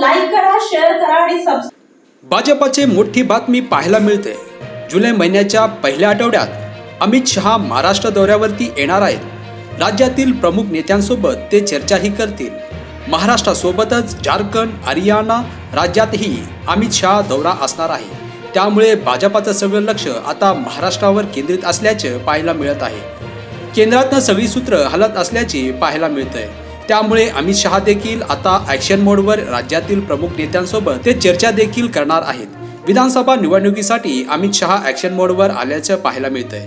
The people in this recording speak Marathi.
लाईक करा शेअर करा आणि सबस्क्राईब भाजपाचे मोठी बातमी पाहायला मिळते. जुलै महिन्याच्या पहिल्या आठवड्यात अमित शहा महाराष्ट्र दौऱ्यावरती येणार आहेत. राज्यातील प्रमुख नेत्यांसोबत ते चर्चाही करतील. महाराष्ट्रासोबतच झारखंड हरियाणा राज्यातही अमित शहा दौरा असणार आहे. त्यामुळे भाजपाचं सगळं लक्ष आता महाराष्ट्रावर केंद्रित असल्याचं पाहायला मिळत आहे. केंद्रातनं सगळी सूत्र हलत असल्याचे पाहायला मिळतंय. त्यामुळे अमित शहा देखील आता ॲक्शन मोडवर राज्यातील प्रमुख नेत्यांसोबत ते चर्चा देखील करणार आहेत. विधानसभा निवडणुकीसाठी अमित शहा ॲक्शन मोडवर आल्याचं पाहायला मिळतंय.